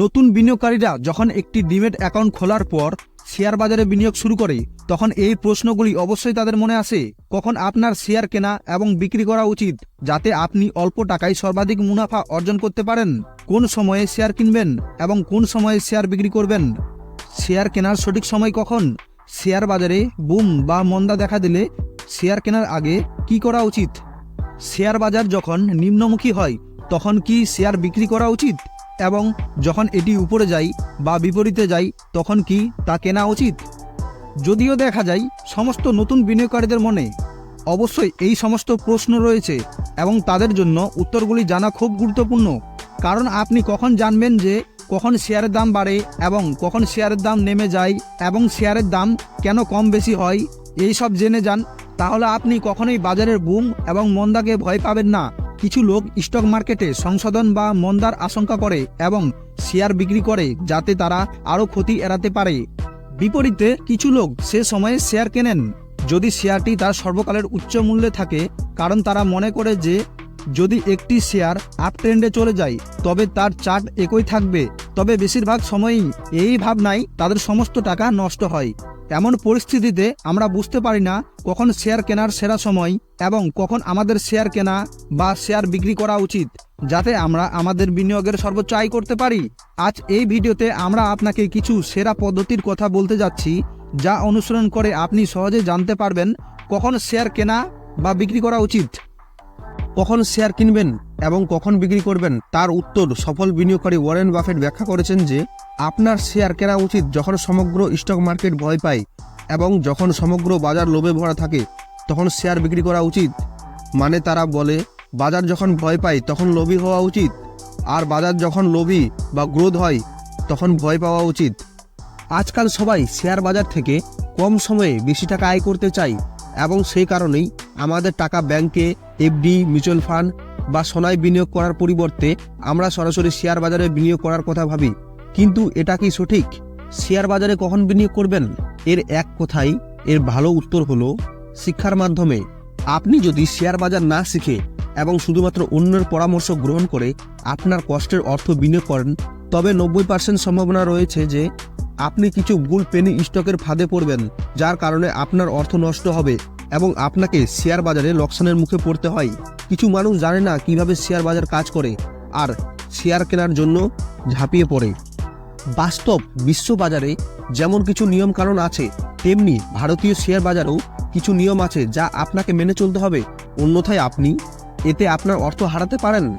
নতুন বিনিয়োগকারীরা যখন একটি ডিমেট অ্যাকাউন্ট খোলার পর শেয়ার বাজারে বিনিয়োগ শুরু করে, তখন এই প্রশ্নগুলি অবশ্যই তাদের মনে আসে, কখন আপনার শেয়ার কেনা এবং বিক্রি করা উচিত, যাতে আপনি অল্প টাকায় সর্বাধিক মুনাফা অর্জন করতে পারেন, কোন সময়ে শেয়ার কিনবেন এবং কোন সময়ে শেয়ার বিক্রি করবেন। শেয়ার কেনার সঠিক সময় কখন? শেয়ার বাজারে বুম বা মন্দা দেখা দিলে শেয়ার কেনার আগে কি করা উচিত? শেয়ার বাজার যখন নিম্নমুখী হয়, তখন কি শেয়ার বিক্রি করা উচিত? এবং যখন এটি উপরে যায় বা বিপরীতে যায় তখন কি তা কেনা উচিত? যদিও দেখা যায়, সমস্ত নতুন বিনিয়োগকারীদের মনে অবশ্যই এই সমস্ত প্রশ্ন রয়েছে এবং তাদের জন্য উত্তরগুলি জানা খুব গুরুত্বপূর্ণ। কারণ আপনি কখন জানবেন যে কখন শেয়ারের দাম বাড়ে এবং কখন শেয়ারের দাম নেমে যায় এবং শেয়ারের দাম কেন কম বেশি হয়, এই সব জেনে যান। তাহলে আপনি কখনোই বাজারের বুম এবং মন্দাকে ভয় পাবেন না। কিছু লোক স্টক মার্কেটে সংশোধন বা মন্দার আশঙ্কা করে এবং শেয়ার বিক্রি করে যাতে তারা আরও ক্ষতি এড়াতে পারে। বিপরীতে কিছু লোক সে সময়ে শেয়ার কেনেন। যদি শেয়ারটি তার সর্বকালের উচ্চ মূল্যে থাকে, কারণ তারা মনে করে যে যদি একটি শেয়ার আপ ট্রেন্ডে চলে যায়, তবে তার চার্ট একই থাকবে। তবে বেশিরভাগ সময়ই এই ভাবনায় তাদের সমস্ত টাকা নষ্ট হয়। এমন পরিস্থিতিতে আমরা বুঝতে পারি না কখন শেয়ার কেনার সেরা সময় এবং কখন আমাদের শেয়ার কেনা বা শেয়ার বিক্রি করা উচিত, যাতে আমরা আমাদের বিনিয়োগের সর্বোচ্চ আয় করতে পারি। আজ এই ভিডিওতে আমরা আপনাকে কিছু সেরা পদ্ধতির কথা বলতে যাচ্ছি, যা অনুসরণ করে আপনি সহজে জানতে পারবেন কখন শেয়ার কেনা বা বিক্রি করা উচিত। কখন শেয়ার কিনবেন এবং কখন বিক্রি করবেন, তার উত্তর সফল বিনিয়োগকারী ওয়ারেন বাফেট ব্যাখ্যা করেছেন যে আপনার শেয়ার কেনা উচিত যখন সমগ্র স্টক মার্কেট ভয় পায় এবং যখন সমগ্র বাজার লোভে ভরা থাকে, তখন শেয়ার বিক্রি করা উচিত। মানে তারা বলে, বাজার যখন ভয় পায় তখন লোভী হওয়া উচিত, আর বাজার যখন লোভী বা গ্রোথ হয় তখন ভয় পাওয়া উচিত। আজকাল সবাই শেয়ার বাজার থেকে কম সময়ে বেশি টাকা আয় করতে চায় এবং সেই কারণেই আমাদের টাকা ব্যাংকে, এফডি, মিউচুয়াল ফান্ড বা সোনায় বিনিয়োগ করার পরিবর্তে আমরা সরাসরি শেয়ার বাজারে বিনিয়োগ করার কথা ভাবি। কিন্তু এটা কি সঠিক? শেয়ার বাজারে কখন বিনিয়োগ করবেন? এর এক কথাই, এর ভালো উত্তর হলো শিক্ষার মাধ্যমে। আপনি যদি শেয়ার বাজার না শিখে এবং শুধুমাত্র অন্যের পরামর্শ গ্রহণ করে আপনার কষ্টের অর্থ বিনিয়োগ করেন, তবে নব্বই পার্সেন্ট সম্ভাবনা রয়েছে যে আপনি কিছু ভুল পেনি স্টকের ফাঁদে পড়বেন, যার কারণে আপনার অর্থ নষ্ট হবে এবং আপনাকে শেয়ার বাজারে লোকসানের মুখে পড়তে হয়। কিছু মানুষ জানে না কীভাবে শেয়ার বাজার কাজ করে আর শেয়ার কেনার জন্য ঝাঁপিয়ে পড়ে। বাস্তব বিশ্ব বাজারে যেমন কিছু নিয়ম কারণ আছে, তেমনি ভারতীয় শেয়ার বাজারেও কিছু নিয়ম আছে যা আপনাকে মেনে চলতে হবে। অন্যথায় আপনি এতে আপনার অর্থ হারাতে পারেন।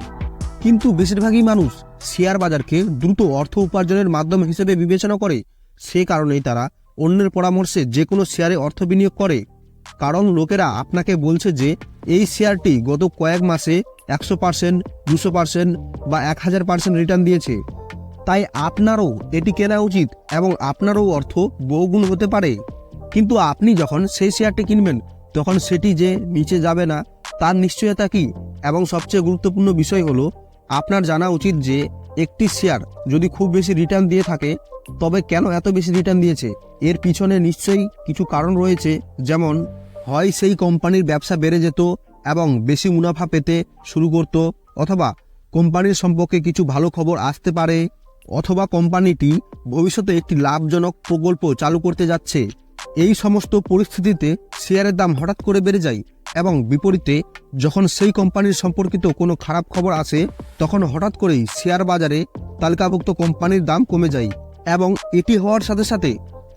কিন্তু বেশিরভাগই মানুষ শেয়ার বাজারকে দ্রুত অর্থ উপার্জনের মাধ্যম হিসেবে বিবেচনা করে। সে কারণেই তারা অন্যের পরামর্শে যে কোনো শেয়ারে অর্থ বিনিয়োগ করে। কারণ লোকেরা আপনাকে বলছে যে, এই শেয়ারটি গত কয়েক মাসে একশো পার্সেন্ট, দুশো পার্সেন্ট বা এক হাজার পার্সেন্ট রিটার্ন দিয়েছে। তাই আপনারও এটি কেনা উচিত এবং আপনারও অর্থ বহুগুণ হতে পারে। কিন্তু আপনি যখন সেই শেয়ারটি কিনবেন, তখন সেটি যে নিচে যাবে না, তার নিশ্চয়তা কি? এবং সবচেয়ে গুরুত্বপূর্ণ বিষয় হলো, আপনার জানা উচিত যে একটি শেয়ার যদি খুব বেশি রিটার্ন দিয়ে থাকে, তবে কেন এত বেশি রিটার্ন দিয়েছে? এর পিছনে নিশ্চয়ই কিছু কারণ রয়েছে, যেমন হয় সেই কোম্পানির ব্যবসা বেড়ে যেত এবং বেশি মুনাফা পেতে শুরু করত, অথবা কোম্পানির সম্পর্কে কিছু ভালো খবর আসতে পারে অথবা কোম্পানিটি ভবিষ্যতে একটি লাভজনক প্রকল্প চালু করতে যাচ্ছে। এই সমস্ত পরিস্থিতিতে শেয়ারের দাম হঠাৎ করে বেড়ে যায় এবং বিপরীতে যখন সেই কোম্পানির সম্পর্কিত কোনো খারাপ খবর আসে, তখন হঠাৎ করেই শেয়ার বাজারে তালিকাভুক্ত কোম্পানির দাম কমে যায় এবং এটি হওয়ার সাথে সাথে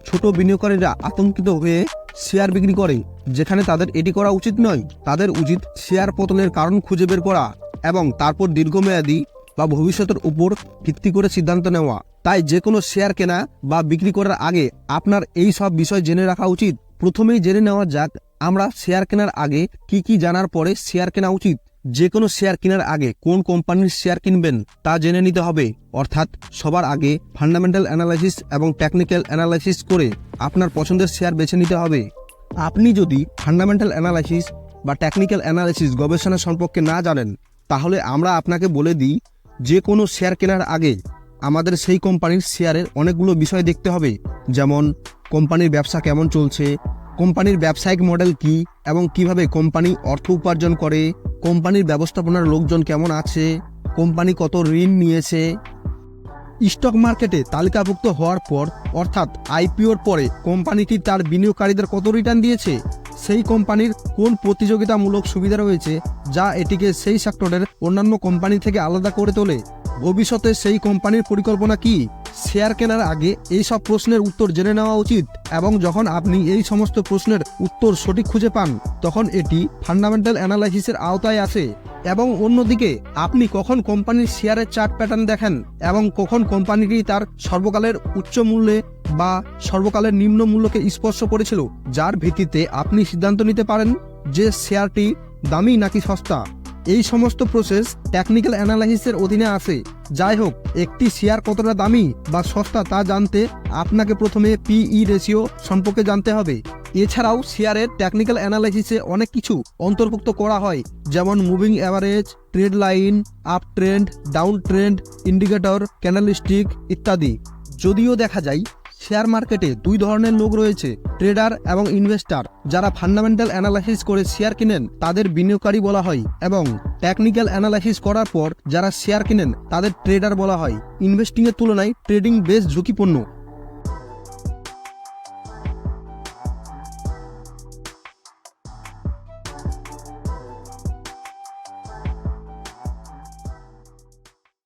ছোট বিনিয়োগকারীরা আতঙ্কিত হয়ে শেয়ার বিক্রি করে, যেখানে তাদের এটি করা উচিত নয়। তাদের উচিত শেয়ার পতনের কারণ খুঁজে বের করা এবং তারপর দীর্ঘমেয়াদী বা ভবিষ্যতের উপর ভিত্তি করে সিদ্ধান্ত নেওয়া। তাই যে কোনো শেয়ার কেনা বা বিক্রি করার আগে আপনার এই সব বিষয় জেনে রাখা উচিত। প্রথমেই জেনে নেওয়া যাক, আমরা শেয়ার কেনার আগে কি কি জানার পরে শেয়ার কেনা উচিত। যে কোনো শেয়ার কেনার আগে কোন কোম্পানির শেয়ার কিনবেন তা জেনে নিতে হবে। অর্থাৎ সবার আগে ফান্ডামেন্টাল অ্যানালাইসিস এবং টেকনিক্যাল অ্যানালাইসিস করে আপনার পছন্দের শেয়ার বেছে নিতে হবে। আপনি যদি ফান্ডামেন্টাল অ্যানালাইসিস বা টেকনিক্যাল অ্যানালাইসিস গবেষণা সম্পর্কে না জানেন, তাহলে আমরা আপনাকে বলে দিই যে কোনো শেয়ার কেনার আগে আমাদের সেই কোম্পানির শেয়ারের অনেকগুলো বিষয় দেখতে হবে। যেমন, কোম্পানির ব্যবসা কেমন চলছে, কোম্পানির ব্যবসায়িক মডেল কি, এবং কীভাবে কোম্পানি অর্থ উপার্জন করে, কোম্পানির ব্যবস্থাপনার লোকজন কেমন আছে, কোম্পানি কত ঋণ নিয়েছে। স্টক মার্কেটে তালিকাভুক্ত হওয়ার পর, অর্থাৎ আইপিওর পরে কোম্পানিটি তার বিনিয়োগকারীদের কত রিটার্ন দিয়েছে, সেই কোম্পানির কোন প্রতিযোগিতামূলক সুবিধা রয়েছে যা এটিকে সেই সেক্টরের অন্যান্য কোম্পানি থেকে আলাদা করে তোলে। ভবিষ্যতে সেই কোম্পানির পরিকল্পনা কি? শেয়ার কেনার আগে এই সব প্রশ্নের উত্তর জেনে নেওয়া উচিত এবং যখন আপনি এই সমস্ত প্রশ্নের উত্তর সঠিক খুঁজে পান, তখন এটি ফান্ডামেন্টাল অ্যানালাইসিসের আওতায় আসে এবং অন্যদিকে আপনি কখন কোম্পানির শেয়ারের চার্ট প্যাটার্ন দেখেন এবং কখন কোম্পানিটি তার সর্বকালের উচ্চ মূল্যে বা সর্বকালের নিম্ন মূল্যকে স্পর্শ করেছিল, যার ভিত্তিতে আপনি সিদ্ধান্ত নিতে পারেন যে শেয়ারটি দামি নাকি সস্তা? এই সমস্ত প্রসেস টেকনিক্যাল অ্যানালাইসিসের অধীনে আসে যাই হোক, একটি শেয়ার কতটা দামি বা সস্তা তা জানতে আপনাকে প্রথমে পিই রেশিও সম্পর্কে জানতে হবে। এছাড়াও শেয়ারের টেকনিক্যাল অ্যানালাইসিসে অনেক কিছু অন্তর্ভুক্ত করা হয়। যেমন moving average trade line up trend down trend indicator candlestick ইত্যাদি। যদিও দেখা যায় শেয়ার মার্কেটে দুই ধরনের লোক রয়েছে, ট্রেডার এবং ইনভেস্টার। যারা ফান্ডামেন্টাল অ্যানালাইসিস করে শেয়ার কিনেন, তাদের বিনিয়োগকারী বলা হয় এবং টেকনিক্যাল অ্যানালাইসিস করার পর যারা শেয়ার কিনেন, তাদের ট্রেডার বলা হয়। ইনভেস্টিং এর তুলনায় ট্রেডিং বেশ ঝুঁকিপূর্ণ।